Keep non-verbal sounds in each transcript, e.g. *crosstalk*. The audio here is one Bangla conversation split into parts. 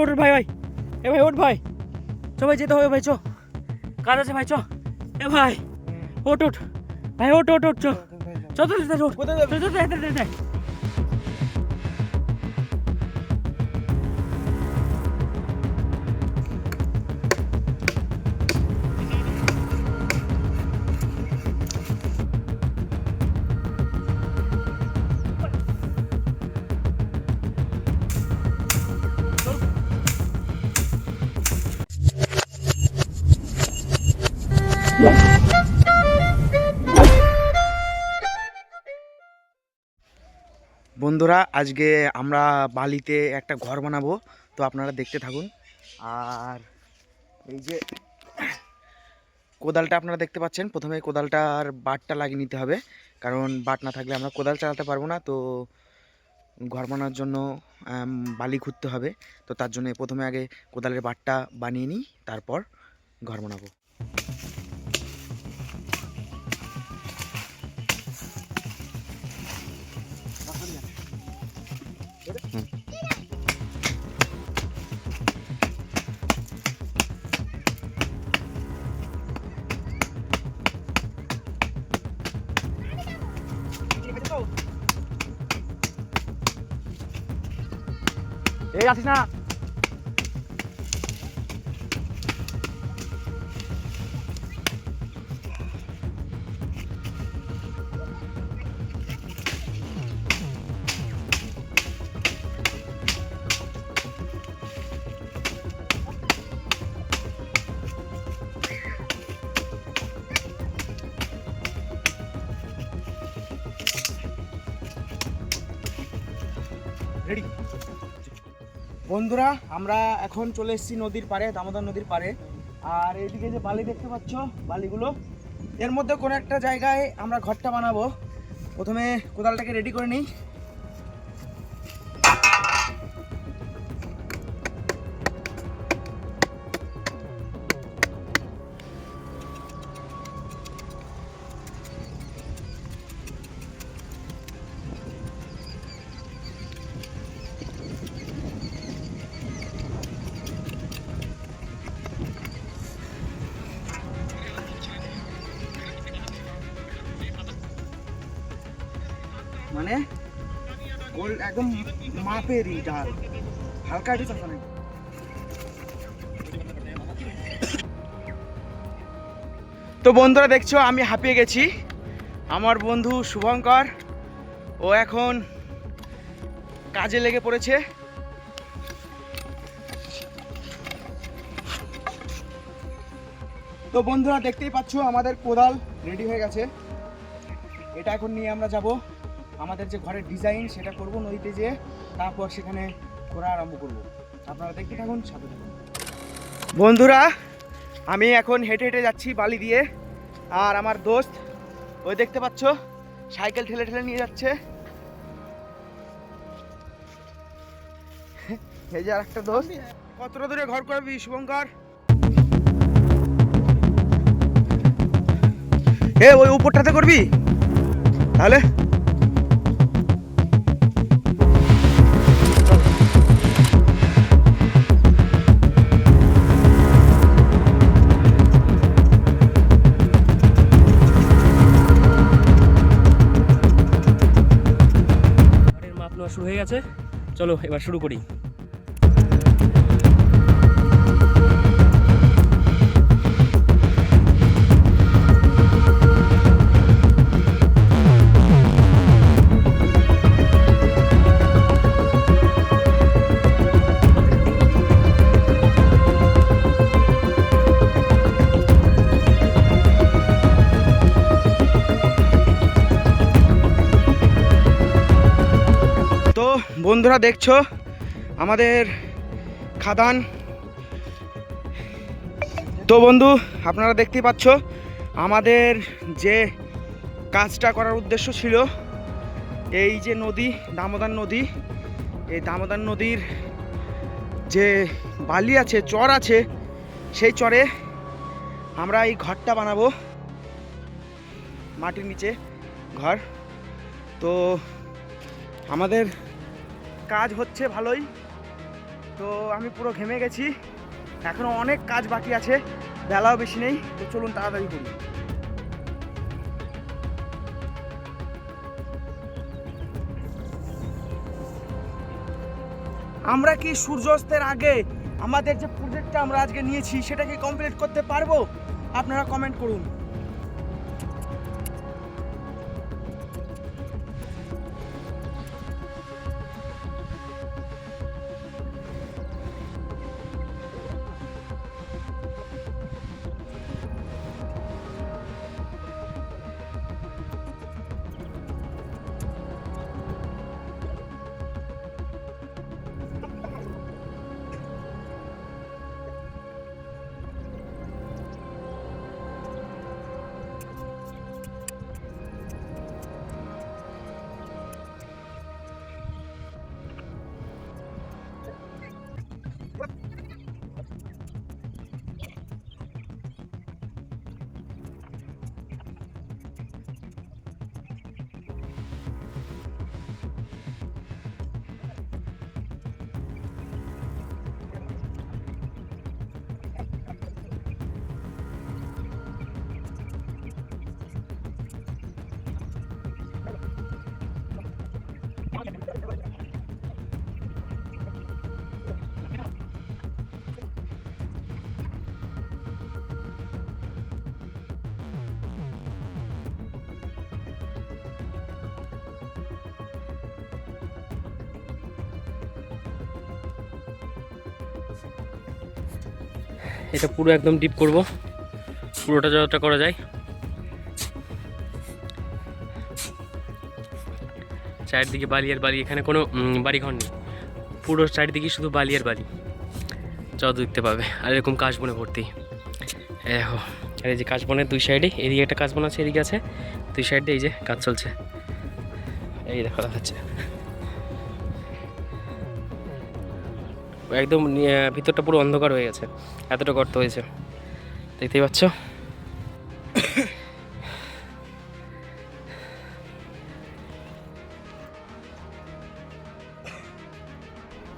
ওঠ ভাই ভাই। এ ভাই ওঠ ভাই। চ ভাই যেতে হবে ভাই চ। কাজ আছে ভাই চ। এ ভাই ওঠ ওঠ। ভাই ওঠ ওঠ ওঠ চ। চো তো কোথায় বন্ধুরা, আজকে আমরা বালিতে একটা ঘর বানাবো, তো আপনারা দেখতে থাকুন। আর এই যে কোদালটা আপনারা দেখতে পাচ্ছেন, প্রথমে কোদালটার বাটটা লাগিয়ে নিতে হবে, কারণ বাট না থাকলে আমরা কোদাল চালাতে পারব না, তো ঘর বানানোর জন্য বালি খুঁড়তে হবে, তো তার জন্য প্রথমে আগে কোদালের বাটটা বানিয়ে নিই, তারপর ঘর বানাবো। এই আসিস না রেডি বন্ধুরা, আমরা এখন চলে এসেছি নদীর পাড়ে, দামোদর নদীর পারে আর এইদিকে যে বালি দেখতে পাচ্ছ, বালিগুলো, এর মধ্যে কোনো একটা জায়গায় আমরা ঘরটা বানাবো। প্রথমে কোদালটাকে রেডি করে নিই। একদম মাপেরই ডাল। হালকা তো বন্ধুরা, দেখছ, আমি হাঁপিয়ে গেছি। আমার বন্ধু শুভঙ্কর, ও এখন কাজে লেগে পড়েছে। তো বন্ধুরা, দেখতেই পাচ্ছো, আমাদের কোদাল রেডি হয়ে গেছে। এটা এখন নিয়ে আমরা যাব। আমাদের যে ঘরের ডিজাইন সেটা করব নদীতে যেয়ে তারপর সেখানে ঘোরা আরম্ভ করব। আপনারা দেখতে থাকুন, সাথে থাকুন। বন্ধুরা, আমি এখন হেঁটে হেঁটে যাচ্ছি বালি দিয়ে, আর আমার দোস্ত, ওই দেখতে পাচ্ছ, সাইকেল ঠেলে ঠেলে নিয়ে যাচ্ছে। *laughs* এই যে আর একটা দোস্ত কতটা দূরে ঘর করবি, শুভঙ্কর? এ, ওই উপরটাতে করবি? তাহলে? চলো এবার শুরু করি। বন্ধুরা দেখছ? আমাদের খাদান। তো বন্ধু, আপনারা দেখতেই পাচ্ছ, আমাদের যে কাজটা করার উদ্দেশ্য ছিল, এই যে নদী, দামোদর নদী, এই দামোদর নদীর যে বালি আছে, চর আছে, সেই চরে আমরা এই ঘরটা বানাবো, মাটির নিচে ঘর। তো আমাদের কাজ হচ্ছে ভালোই। তো আমি পুরো ঘেমে গেছি। এখনও অনেক কাজ বাকি আছে, বেলাও বেশি নেই। তো চলুন তাড়াতাড়ি করি। আমরা কি সূর্যাস্তের আগে আমাদের যে প্রজেক্টটা আমরা আজকে নিয়েছি, সেটা কি কমপ্লিট করতে পারব? আপনারা কমেন্ট করুন। এটা পুরো একদম ডিপ করব। পুরোটা যতটা করা যায়। চারিদিকে বালি আর বালি এখানে কোনো উম, বাড়িঘর নেই। পুরো চারিদিকে শুধু বালি আর বালি। যত দেখতে পাবে। আর এরকম কাশবনে ভর্তি। দেখো আর এই যে কাশবনের দুই সাইডে এদিকে একটা কাশবন আছে এদিকে আছে। দুই সাইডে এই যে কাজ চলছে। এই দেখা দেখাচ্ছে। একদম আহ, ভিতরটা পুরো অন্ধকার হয়ে গেছে এতটা গর্ত হয়েছে দেখতেই পাচ্ছ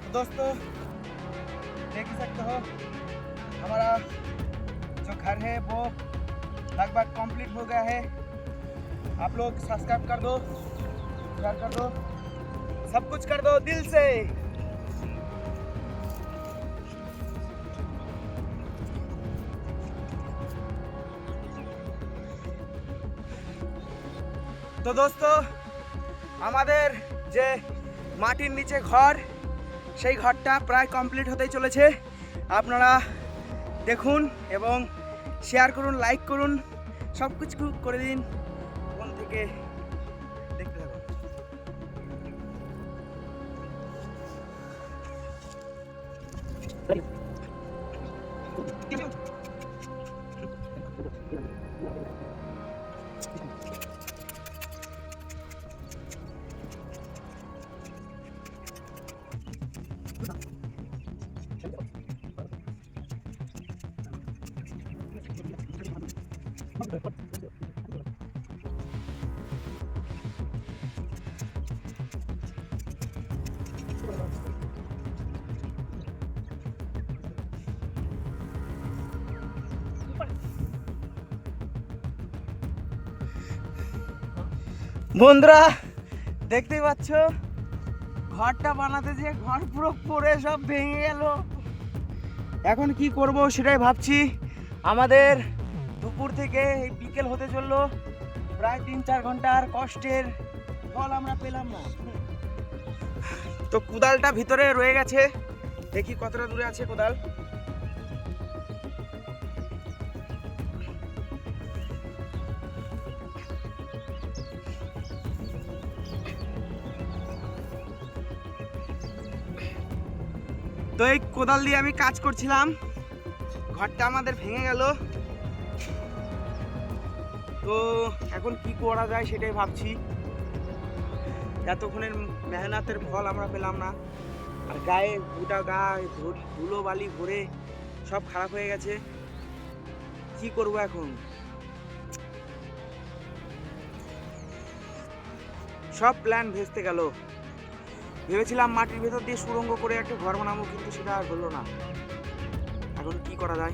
दोस्तों देख ही सकते हो हमारा जो घर है वो लगभग कंप्लीट हो गया है आप लोग सब्सक्राइब कर दो शेयर कर दो सब कुछ कर दो दिल से তো দোস্ত, আমাদের যে মাটির নিচে ঘর, সেই ঘরটা প্রায় কমপ্লিট হতেই চলেছে। আপনারা দেখুন এবং শেয়ার করুন লাইক করুন সব কিছু করে দিন। মন থেকে বন্ধুরা, দেখতেই পাচ্ছ? ঘরটা বানাতে যে ঘর পুরো পড়ে সব ভেঙে গেল। এখন কি করব সেটাই ভাবছি। আমাদের দুপুর থেকে এই বিকেল হতে চলল। প্রায় তিন চার ঘণ্টার কষ্টের ফল আমরা পেলাম না। তো কোদালটা ভিতরে রয়ে গেছে। দেখি কতটা দূরে আছে কোদাল। তো এই কোদাল দিয়ে আমি কাজ করছিলাম। ঘরটা আমাদের ভেঙে গেল। তো এখন কি করা যায় সেটাই ভাবছি। এতক্ষণের মেহনতের ফল আমরা পেলাম না। আর গায়ে গোটা গায়ে ধুল- বালি ভরে সব খারাপ হয়ে গেছে। কি করব এখন? সব প্ল্যান ভেস্তে গেল। ভেবেছিলাম মাটির ভেতর দিয়ে সুড়ঙ্গ করে একটা ঘর বানাবো, কিন্তু সেটা আর হলো না। এখন কি করা যায়?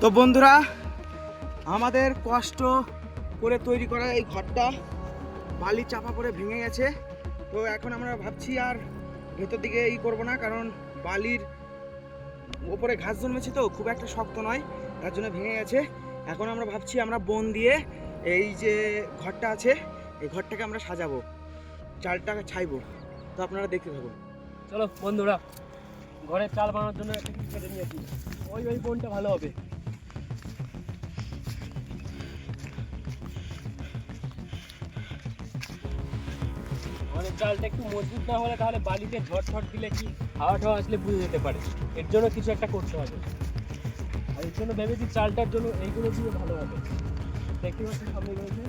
তো বন্ধুরা, আমাদের কষ্ট করে তৈরি করা এই ঘরটা বালি চাপা পড়ে ভেঙে গেছে। তো এখন আমরা ভাবছি আর ভেতর দিকে ই করব না, কারণ বালির ওপরে ঘাস জন্মেছে তো, খুব একটা শক্ত নয়, তার জন্য ভেঙে গেছে। এখন আমরা ভাবছি আমরা বন দিয়ে এই যে ঘরটা আছে, এই ঘরটাকে আমরা সাজাবো চালটা ছাইবো। তো আপনারা দেখতে থাকুন। চলো বন্ধুরা, ঘরের চাল বানানোর জন্য একটা নিয়েছি। ওই ওই বোনটা ভালো হবে। মানে চালটা একটু মজবুত না হলে তাহলে বালিতে ঝড় দিলে কি হাওয়া ঠাওয়া আসলে বুঝে যেতে পারে। এর জন্য কিছু একটা করতে হবে। আর এর জন্য ভেবেছি চালটার জন্য এইগুলো দিয়ে ভালো হবে। দেখতে পাচ্ছেন সামনে রয়েছে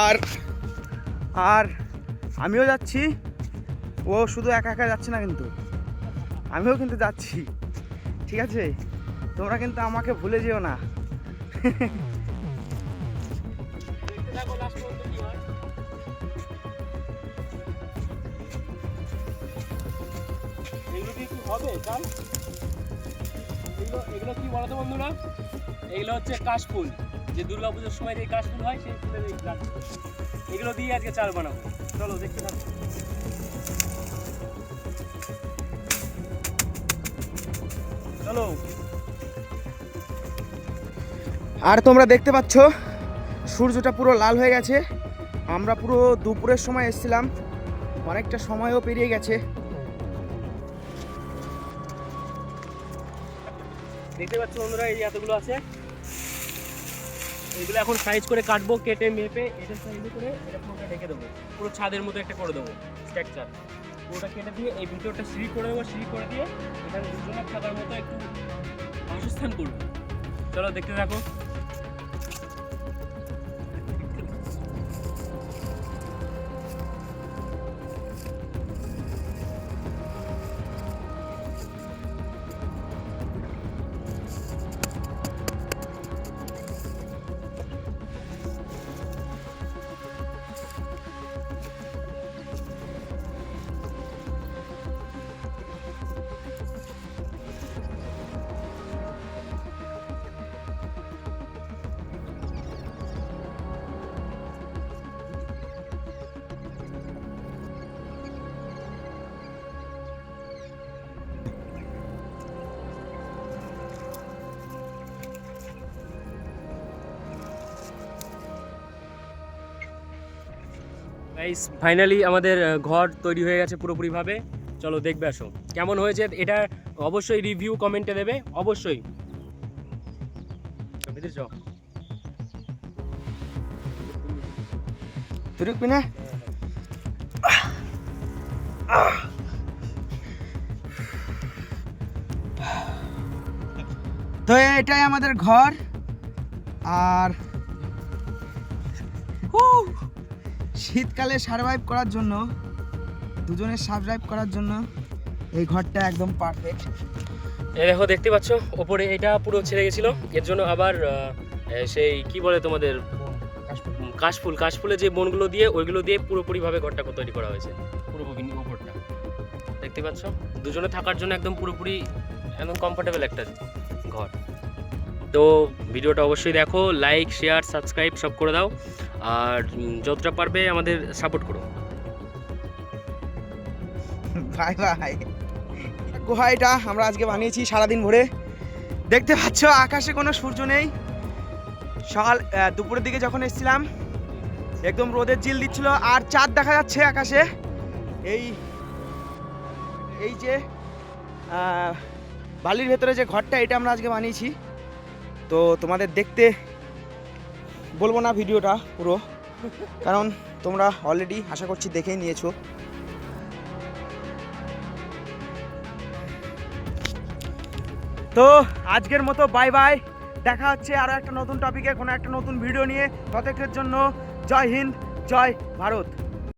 আর আর আমিও যাচ্ছি। ও শুধু একা একা যাচ্ছে না কিন্তু। আমিও কিন্তু যাচ্ছি। ঠিক আছে? তোমরা কিন্তু আমাকে ভুলে যেও না। *laughs* এগুলো এগুলো কি বন্ধুরা? এগুলো হচ্ছে কাশফুল যে দুর্গা পুজোর সময় যে কাশফুল হয়, সেই ফুলের এই গাছ এগুলো দিয়ে আজকে চাল বানাবো। চলো, দেখতে থাকো। চলো। আর তোমরা দেখতে পাচ্ছ, সূর্যটা পুরো লাল হয়ে গেছে। আমরা পুরো দুপুরের সময় এসেছিলাম। অনেকটা সময়ও পেরিয়ে গেছে। দেখতে পাচ্ছ বন্ধুরা, এই এতগুলো আছে। এগুলো এখন সাইজ করে কাটবো, কেটে, মেপে, এটা সাইজ করে এটা পুরোটা ঢেকে দেবো। পুরো ছাদের মতো একটা করে দেবো স্ট্রাকচার পুরোটা কেটে দিয়ে এই ভিতরটা সিঁড়ি করে দেবো, সিঁড়ি করে দিয়ে এখানে দুজনের থাকার মতো একটু বাসস্থান করব। চলো দেখতে থাকো। গাইস ফাইনালি আমাদের ঘর তৈরি হয়ে গেছে পুরোপুরিভাবে। চলো দেখবে আসো। কেমন হয়েছে এটা অবশ্যই রিভিউ কমেন্টে দেবে। অবশ্যই। না তো এটাই আমাদের ঘর। আর শীতকালে সার্ভাইভ করার জন্য দুজনের সার্ভাইভ করার জন্য এই ঘরটা একদম পারফেক্ট এই দেখো দেখতে পাচ্ছ ওপরে এটা পুরো ছেড়ে গেছিল। এর জন্য আবার সেই কি বলে তোমাদের? কাশফুল। কাশফুলের যে বনগুলো দিয়ে ওইগুলো দিয়ে পুরোপুরিভাবে ঘরটা তৈরি করা হয়েছে। পুরোপুরি ওপরটা। দেখতে পাচ্ছ? দুজনে থাকার জন্য একদম পুরোপুরি একদম কমফোর্টেবল একটা ঘর। তো ভিডিওটা অবশ্যই দেখো লাইক শেয়ার সাবস্ক্রাইব সব করে দাও। আর যতটা পারবে আমাদের সাপোর্ট করো। বাই বাই গুহা এটা আমরা আজকে বানিয়েছি সারাদিন ভরে। দেখতে পাচ্ছ, আকাশে কোনো সূর্য নেই। সকাল দুপুরের দিকে যখন এসেছিলাম, একদম রোদের জিল দিচ্ছিল, আর চাঁদ দেখা যাচ্ছে আকাশে। এই এই যে বালির ভেতরে যে ঘরটা, এটা আমরা আজকে বানিয়েছি। তো তোমাদের দেখতে বলব না ভিডিওটা পুরো। কারণ তোমরা অলরেডি আশা করছি দেখেই নিয়েছো। তো আজকের মতো বাই বাই দেখা হচ্ছে আরও একটা নতুন টপিকে কোনো একটা নতুন ভিডিও নিয়ে। প্রত্যেকের জন্য জয় হিন্দ, জয় ভারত।